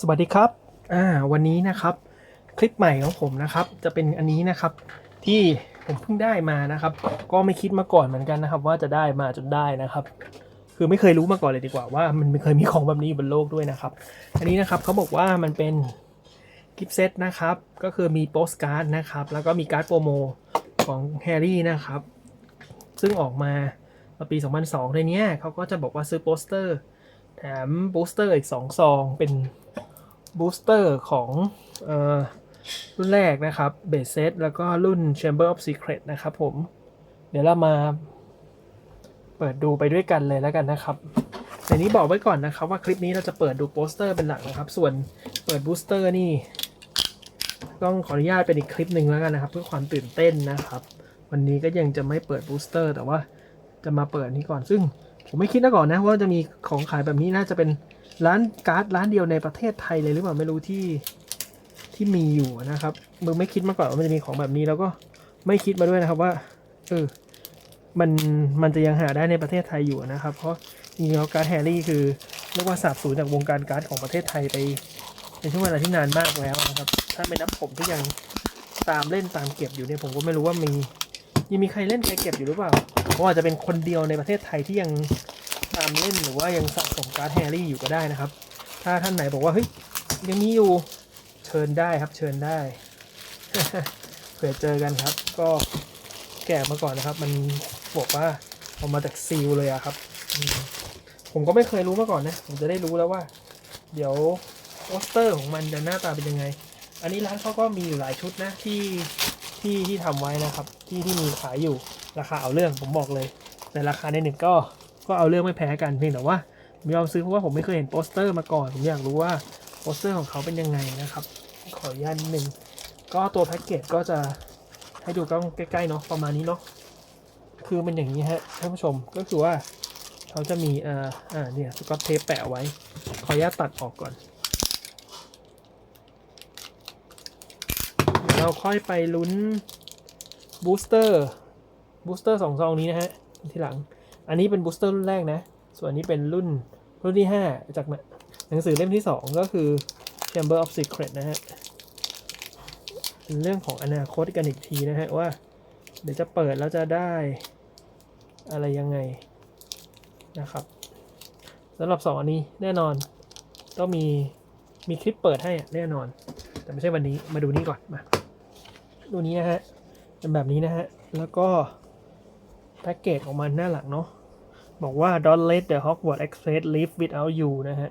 สวัสดีครับ อ่า วันนี้นะครับ คลิปใหม่ของผมนะครับ จะเป็นอันนี้นะครับ ที่ผมเพิ่งได้มานะครับ ก็ไม่คิดมาก่อนเหมือนกันนะครับ ว่าจะได้มาจนได้นะครับ คือไม่เคยรู้มาก่อนเลยดีกว่าว่ามันไม่เคยมีของแบบนี้บนโลกด้วยนะครับ อันนี้นะครับเขาบอกว่ามันเป็นกิฟต์เซตนะครับ ก็คือมีโปสการ์ดนะครับ แล้วก็มีการ์ดโปรโมของแฮร์รี่นะครับ ซึ่งออกมาปี 2002ในนี้เขาก็จะบอกว่าซื้อโปสเตอร์ แถมบูสเตอร์อีก 2 ซอง เป็นบูสเตอร์ของออรุ่นแรกนะครับเบสเซตแล้วก็รุ่น Chamber of Secret นะครับผม เดี๋ยวเรามาเปิดดูไปด้วยกันเลยแล้วกันนะครับในนี้บอกไว้ก่อนนะครับว่าคลิปนี้เราจะเปิดดูโปสเตอร์เป็นหลักนะครับ ส่วนเปิดบูสเตอร์นี่ ต้องขออนุญาตเป็นอีกคลิปหนึ่งแล้วกันนะครับ เพื่อความตื่นเต้นนะครับ วันนี้ก็ยังจะไม่เปิดบูสเตอร์แต่ว่าจะมาเปิดนี้ก่อนซึ่ง ผมไม่คิดนะก่อนนะว่าจะมีของขายแบบนี้น่าจะเป็นร้านการ์ดร้านเดียวในประเทศไทยเลยหรือเปล่าไม่รู้ที่ที่มีอยู่นะครับมึงไม่คิดมาก่อนว่ามันจะมีของแบบนี้แล้วก็ไม่คิดมาด้วยนะครับว่าเออมันมันจะยังหาได้ในประเทศไทยอยู่นะครับ เพราะจริงๆแล้วการ์ดแฮร์รี่คือเรียกว่าสาบสูญจากวงการการ์ดของประเทศไทยไปในช่วงเวลาที่นานมากแล้วนะครับ ถ้าไม่นับผมที่ยังตามเล่นตามเก็บอยู่เนี่ยผมก็ไม่รู้ว่ามียังมีใครเล่นใครเก็บอยู่หรือเปล่า เพราอาจจะเป็นคนเดียวในประเทศไทยที่ยังตามเล่นหรือว่ายังสะสมการ์ดแฮร์รี่อยู่ก็ได้นะครับ ถ้าท่านไหนบอกว่าเฮ้ยยังมีอยู่เชิญได้ครับเชิญได้เผื่อเจอกันครับ ก็แกะมาก่อนนะครับ มันบอกว่าออกมาจากซีลเลยอะครับ ผมก็ไม่เคยรู้มาก่อนนะ ผมจะได้รู้แล้วว่า เดี๋ยวโปสเตอร์ของมันจะหน้าตาเป็นยังไง อันนี้ร้านเขาก็มีอยู่หลายชุดนะที่ที่ที่ทำไว้นะครับ ที่ที่มีขายอยู่ ราคาเอาเรื่องผมบอกเลยแต่ราคาในหนึ่งก็ก็เอาเรื่องไม่แพ้กันเพียงแต่ว่าผมยอมซื้อเพราะว่าผมไม่เคยเห็นโปสเตอร์มาก่อน ผมอยากรู้ว่าโปสเตอร์ของเขาเป็นยังไงนะครับ ขออนุญาตนิดนึงก็ตัวแพ็กเกจก็จะให้ดูกล้องใกล้ๆเนาะประมาณนี้เนาะคือมันอย่างนี้ฮะท่านผู้ชมก็คือว่าเขาจะมีอ่าอ่าเนี่ยสกอตเทปแปะไว้ ขออนุญาตตัดออกก่อน เราค่อยไปลุ้นบูสเตอร์ บูสเตอร์สองซองนี้นะฮะทีหลัง อันนี้เป็นบูสเตอร์รุ่นแรกนะ ส่วนนี้เป็นรุ่นรุ่นที่ 5 จากหนังสือเล่มที่ 2 ก็คือ Chamber of Secret นะฮะเป็นเรื่องของอนาคตกันอีกทีนะฮะว่า เดี๋ยวจะเปิดแล้วจะได้อะไรยังไงนะครับสำหรับสองอันนี้แน่นอนต้องมีมีคลิปเปิดให้แน่นอน แต่ไม่ใช่วันนี้มาดูนี่ก่อนมาดูนี้นะฮะเป็นแบบนี้นะฮะแล้วก็ แพ็กเกจของมันหน้าหลังเนาะบอกว่า don't let the Hogwarts Express leave without you นะฮะ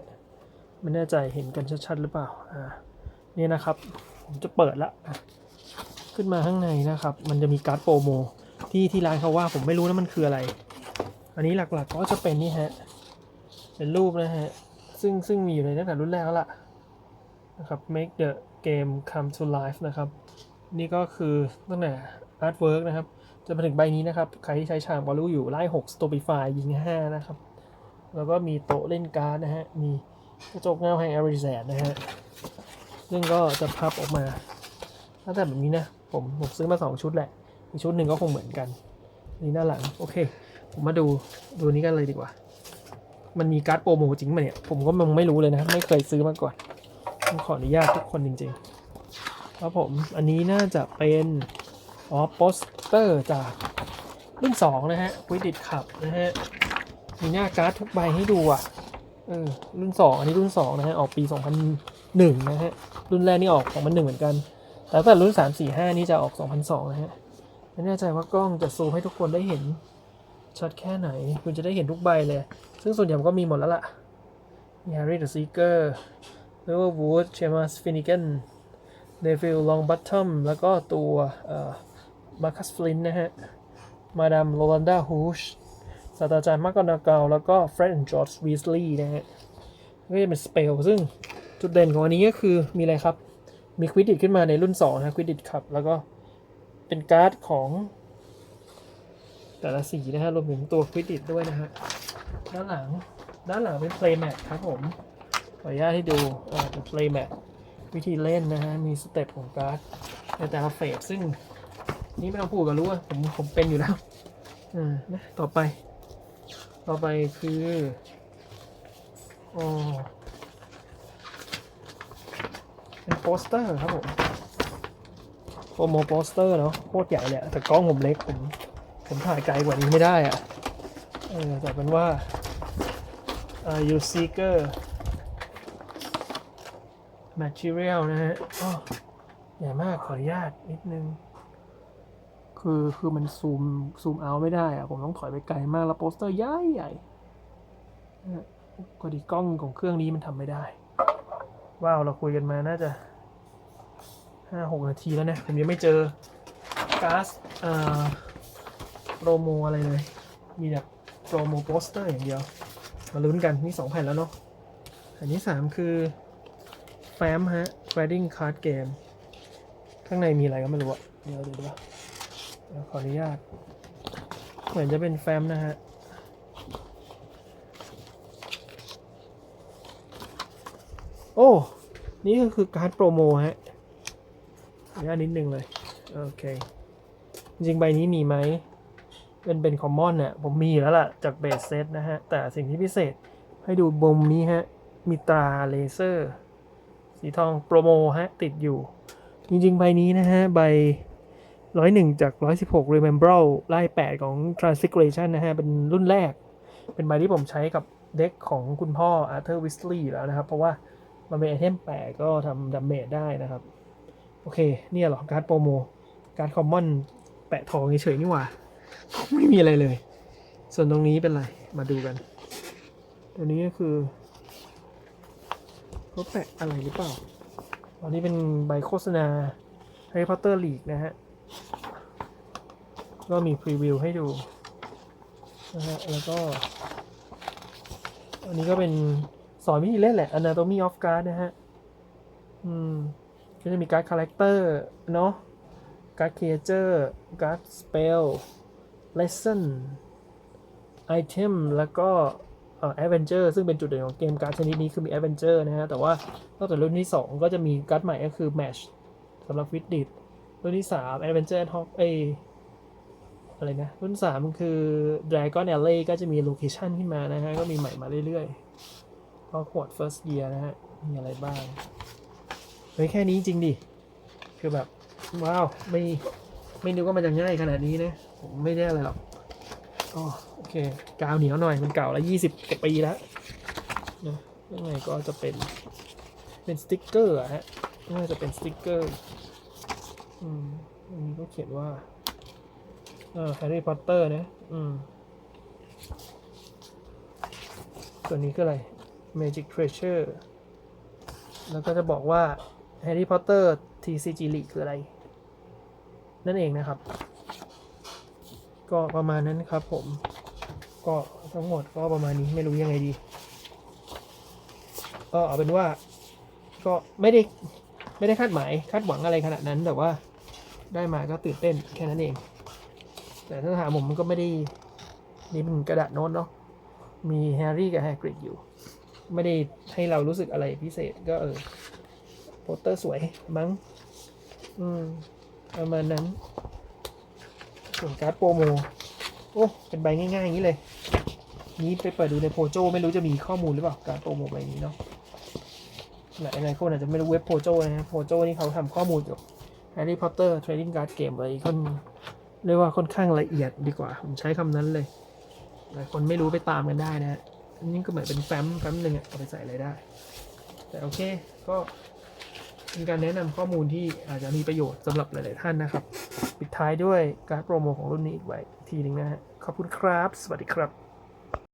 ไม่แน่ใจเห็นกันชัดๆหรือเปล่าอ่านี่นะครับ ผมจะเปิดละอะขึ้นมาข้างในนะครับ มันจะมีการ์ดโปรโมที่ที่ร้านเขาว่าผมไม่รู้นะมันคืออะไร อันนี้หลักๆก็จะเป็นนี่ฮะ เป็นรูปนะฮะ ซึ่งซึ่งมีอยู่ในตั้งแต่รุ่นแรกแล้วล่ะนะครับ make the game come to life นะครับ นี่ก็คือตั้งแต่ artwork นะครับ จะมาถึงใบนี้นะครับ ใครที่ใช้ชามก็รู้อยู่ไล่6 Stopify ยิง5นะครับ แล้วก็มีโต๊ะเล่นการ์ดนะฮะ มีกระจกเงาแห่งอาริแซนนะฮะ ซึ่งก็จะพับออกมาตั้งแต่แบบนี้นะ ผมผมซื้อมา2ชุดแหละ อีกชุดหนึ่งก็คงเหมือนกันนี่หน้าหลัง โอเค ผมมาดูดูนี้กันเลยดีกว่า มันมีการ์ดโปรโมจริงไหมเนี่ย ผมก็ยังไม่รู้เลยนะ ไม่เคยซื้อมาก่อนต้องขออนุญาตทุกคนจริงๆครับผม อันนี้น่าจะเป็น อ๋อโปสเตอร์จากรุ่นสองนะฮะวิดิตขับนะฮะ มีหน้าการ์ดทุกใบให้ดูอะ เออ รุ่นสองอันนี้รุ่นสองนะฮะ ออกปี2001นหนึ่งนะฮะ รุ่นแรกนี่ออก2001เหมือนกัน แต่แต่รุ่น3 4 5นี่จะออก2002นะฮะ ไม่แน่ใจว่ากล้องจะซูมให้ทุกคนได้เห็นชัดแค่ไหน คุณจะได้เห็นทุกใบเลย ซึ่งส่วนใหญ่ก็มีหมดแล้วล่ะมี Harry the Seeker Riverwood Seamus Finnegan เนฟิลลองบัตทอมแล้วก็ตัว มาคัสฟลินนะฮะ มาดามโรลันดาฮูชศาสตราจารย์มาร์กอนาเกาแล้วก็เฟรดจอร์จวีสลีย์นะฮะก็จะเป็นสเปลซึ่งจุดเด่นของอันนี้ก็คือมีอะไรครับ มีควิดดิตขึ้นมาในรุ่น2นะควิดดิตครับ แล้วก็เป็นการ์ดของแต่ละสีนะฮะ รวมถึงตัวควิดดิตด้วยนะฮะ ด้านหลังด้านหลังเป็น play mat ครับผมขออนุญาตให้ดูอ่าเป็น play mat วิธีเล่นนะฮะ มีสเต็ปของการ์ดในแต่ละเฟสซึ่ง นี่ไม่ต้องพูดก็รู้ว่าผมผมเป็นอยู่แล้วอ่านะต่อไป ต่อไปคืออ๋อโปสเตอร์ครับผมโปรโมโปสเตอร์เนาะโคตรใหญ่เลยแต่กล้องผมเล็กผมผมถ่ายไกลกว่านี้ไม่ได้อะเออแต่เป็นว่าอ่า you seeker material นะฮะอ้อใหญ่มากขออนุญาตนิดนึง คือคือมันซูมซูมเอาไม่ได้อะผมต้องถอยไปไกลมากแล้วโปสเตอร์ใหญ่ใหญ่นะฮะพอดีกล้องของเครื่องนี้มันทำไม่ได้ ว้าวเราคุยกันมาน่าจะห้าหกนาทีแล้วนะผมยังไม่เจอก๊าซเอ่อโปรโมอะไรเลย มีแต่โปรโมโปสเตอร์อย่างเดียว มาลุ้นกันนี่สองแผ่นแล้วเนาะอันที่สามคือแฟ้มฮะ Trading Card Game ข้างในมีอะไรก็ไม่รู้อะเดี๋ยวเดี๋ยว ดี๋ยวขออนุญาต เหมือนจะเป็นแฟ้มนะฮะโอ้ นี่ก็คือการ์ดโปรโมฮะออนุญาตนิดนึงเลย โอเค จริงใบนี้มีไหมเป็นเป็นคอมมอนเนี่ยผมมีแล้วล่ะ จากเบสเซตนะฮะ แต่สิ่งที่พิเศษให้ดูบมนี้ฮะ มีตราเลเซอร์ สีทองโปรโมฮะ ติดอยู่ จริงๆ ใบนี้นะฮะ ใบ 101จาก116 Remember ไล่8ของ Transfiguration นะฮะ เป็นรุ่นแรก เป็นใบที่ผมใช้กับเด็กของคุณพ่อ Arthur Weasley แล้วนะครับ เพราะว่ามันเป็นไอเทมแปดก็ทำดาเมจได้นะครับ โอเค เนี่ยหรอ การ์ดโปรโม การ์ดคอมมอนแปะทองเฉยๆนี่หว่า ไม่มีอะไรเลย ส่วนตรงนี้เป็นไร มาดูกัน ตัวนี้ก็คือเขาแปะอะไรหรือเปล่าตอนนี้เป็นใบโฆษณา Harry Potter League นะฮะ ก็มีพรีวิวให้ดูนะฮะแล้วก็ อันนี้ก็เป็นสอนวิธีเล่นแหละ Anatomy of Card นะฮะ อืม ก็จะมีการ์ดคาแรคเตอร์เนาะการ์ดเคเจอร์การ์ดสเปล lesson item แล้วก็เอ่อ adventure ซึ่งเป็นจุดเด่นของเกมการ์ดชนิดนี้คือมี adventure นะฮะ แต่ว่านอกจากรุ่นที่ 2 ก็จะมีการ์ดใหม่ก็คือ match สำหรับฟิตดิ t รุ่นที่ 3 adventure ad hoc เอ อะไรนะ รุ่น 3 คือ dragon alley ก็จะมี location ขึ้นมานะฮะ ก็มีใหม่มาเรื่อยๆก็ขวด first year นะฮะ มีอะไรบ้าง เฮ้ย แค่นี้จริงดิ คือแบบ ว้าว ไม่ ไม่นึกว่ามันจะง่ายขนาดนี้นะ ผมไม่ได้อะไรหรอกอ๋อโอเค กาวเหนียวหน่อยมันเก่าแล้วยี่สิบกว่าปีแล้วนะยังไงก็จะเป็น เป็นสติ๊กเกอร์อะฮะน่าจะเป็นสติ๊กเกอร์ อืมอันนี้ก็เขียนว่า เออแฮร์รี่พอตเตอร์นะอืม ตัวนี้คืออะไร Magic Treasure แล้วก็จะบอกว่า Harry Potter TCG League คืออะไร นั่นเองนะครับ ก็ประมาณนั้นครับผม ก็ทั้งหมดก็ประมาณนี้ไม่รู้ยังไงดี ก็เอาเป็นว่า ก็ไม่ได้ ไม่ได้คาดหมายคาดหวังอะไรขนาดนั้นแต่ว่าได้มาก็ตื่นเต้นแค่นั้นเอง แต่ถ้าถามผมมันก็ไม่ได้ นี่เป็นกระดาษโน้ตเนาะ มีแฮร์รี่กับแฮกริดอยู่ ไม่ได้ให้เรารู้สึกอะไรพิเศษก็เออโปสเตอร์สวยมั้ง อืมประมาณนั้น ส่วนการ์ดโปรโม โอ้ เป็นใบง่ายๆ อย่างนี้เลย นี้ไปเปิดดูในโพโจไม่รู้จะมีข้อมูลหรือเปล่า การ์ดโปรโมใบนี้เนาะหลายหลายคนอาจจะไม่รู้เว็บโพโจนะโพโจนี่เขาทำข้อมูลเกี่ยวกับ Harry Potter Trading Card Game ไว้ค่อน เรียกว่าค่อนข้างละเอียดดีกว่า ผมใช้คำนั้นเลย หลายคนไม่รู้ไปตามกันได้นะฮะอันนี้ก็เหมือนเป็นแฟ้มแฟ้มหนึ่งอะเอาไปใส่อะไรได้ แต่โอเคก็เป็นการแนะนำข้อมูลที่อาจจะมีประโยชน์สำหรับหลาย ๆ ท่านนะครับ ปิดท้ายด้วยการโปรโมของรุ่นนี้อีกไว้ทีหนึ่งนะฮะขอบคุณครับ สวัสดีครับ